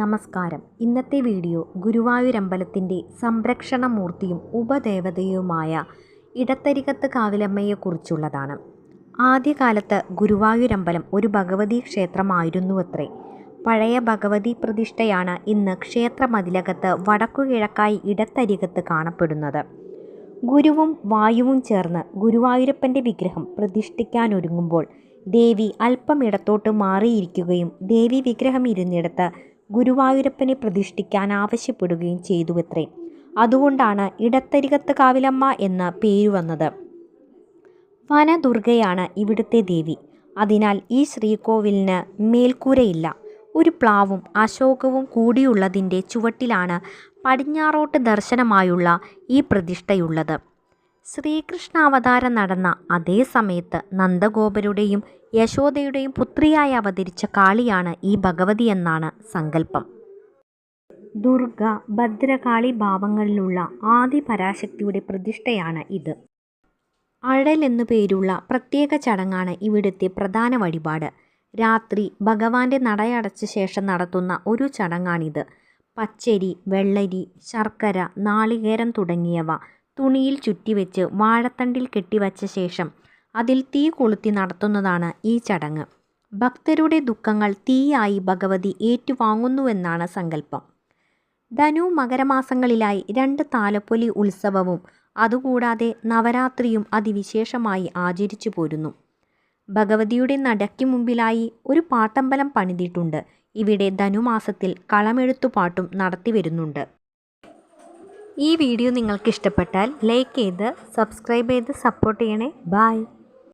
നമസ്കാരം. ഇന്നത്തെ വീഡിയോ ഗുരുവായൂരമ്പലത്തിന്റെ സംരക്ഷണമൂർത്തിയും ഉപദേവതയുമായ ഇടത്തരികത്ത് കാവിലമ്മയെക്കുറിച്ചുള്ളതാണ്. ആദ്യകാലത്ത് ഗുരുവായൂരമ്പലം ഒരു ഭഗവതി ക്ഷേത്രമായിരുന്നുവത്രേ. പഴയ ഭഗവതി പ്രതിഷ്ഠയാണ് ഇന്ന് ക്ഷേത്രമതിലകത്ത് വടക്കുകിഴക്കായി ഇടത്തരികത്ത് കാണപ്പെടുന്നത്. ഗുരുവും വായുവും ചേർന്ന് ഗുരുവായൂരപ്പന്റെ വിഗ്രഹം പ്രതിഷ്ഠിക്കാനൊരുങ്ങുമ്പോൾ ദേവി അല്പം ഇടത്തോട്ട് മാറിയിരിക്കുകയും ദേവി വിഗ്രഹം ഇരുന്നിടത്ത് ഗുരുവായൂരപ്പനെ പ്രതിഷ്ഠിക്കാൻ ആവശ്യപ്പെടുകയും ചെയ്തുവത്രേ. അതുകൊണ്ടാണ് ഇടത്തരികത്ത് കാവിലമ്മ എന്ന പേര് വന്നത്. വനദുർഗയാണ് ഇവിടുത്തെ ദേവി. അതിനാൽ ഈ ശ്രീകോവിലിന് മേൽക്കൂരയില്ല. ഒരു പ്ലാവും അശോകവും കൂടിയുള്ളതിന്റെ ചുവട്ടിലാണ് പടിഞ്ഞാറോട്ട് ദർശനമായുള്ള ഈ പ്രതിഷ്ഠയുള്ളത്. ശ്രീകൃഷ്ണാവതാരം നടന്ന അതേ സമയത്ത് നന്ദഗോപരുടെയും യശോദയുടെയും പുത്രിയായി അവതരിച്ച കാളിയാണ് ഈ ഭഗവതി എന്നാണ് സങ്കല്പം. ദുർഗ ഭദ്രകാളി ഭാവങ്ങളിലുള്ള ആദി പരാശക്തിയുടെ പ്രതിഷ്ഠയാണ് ഇത്. അഴൽ എന്നു പേരുള്ള പ്രത്യേക ചടങ്ങാണ് ഇവിടുത്തെ പ്രധാന വഴിപാട്. രാത്രി ഭഗവാന്റെ നടയടച്ച ശേഷം നടത്തുന്ന ഒരു ചടങ്ങാണിത്. പച്ചരി വെള്ളരി ശർക്കര നാളികേരം തുടങ്ങിയവ തുണിയിൽ ചുറ്റിവെച്ച് വാഴത്തണ്ടിൽ കെട്ടിവച്ച ശേഷം അതിൽ തീ കൊളുത്തി നടത്തുന്നതാണ് ഈ ചടങ്ങ്. ഭക്തരുടെ ദുഃഖങ്ങൾ തീയായി ഭഗവതി ഏറ്റുവാങ്ങുന്നുവെന്നാണ് സങ്കല്പം. ധനു മകരമാസങ്ങളിലായി രണ്ട് താലപ്പൊലി ഉത്സവവും അതുകൂടാതെ നവരാത്രിയും അതിവിശേഷമായി ആചരിച്ചു പോരുന്നു. ഭഗവതിയുടെ നടയ്ക്ക് മുമ്പിലായി ഒരു പാട്ടമ്പലം പണിതിട്ടുണ്ട്. ഇവിടെ ധനുമാസത്തിൽ കളമെഴുത്തുപാട്ടും നടത്തി വരുന്നുണ്ട് ഈ വീഡിയോ നിങ്ങൾക്ക് ഇഷ്ടപ്പെട്ടാൽ ലൈക്ക് ചെയ്ത് സബ്സ്ക്രൈബ് ചെയ്ത് സപ്പോർട്ട് ചെയ്യണേ. ബായ്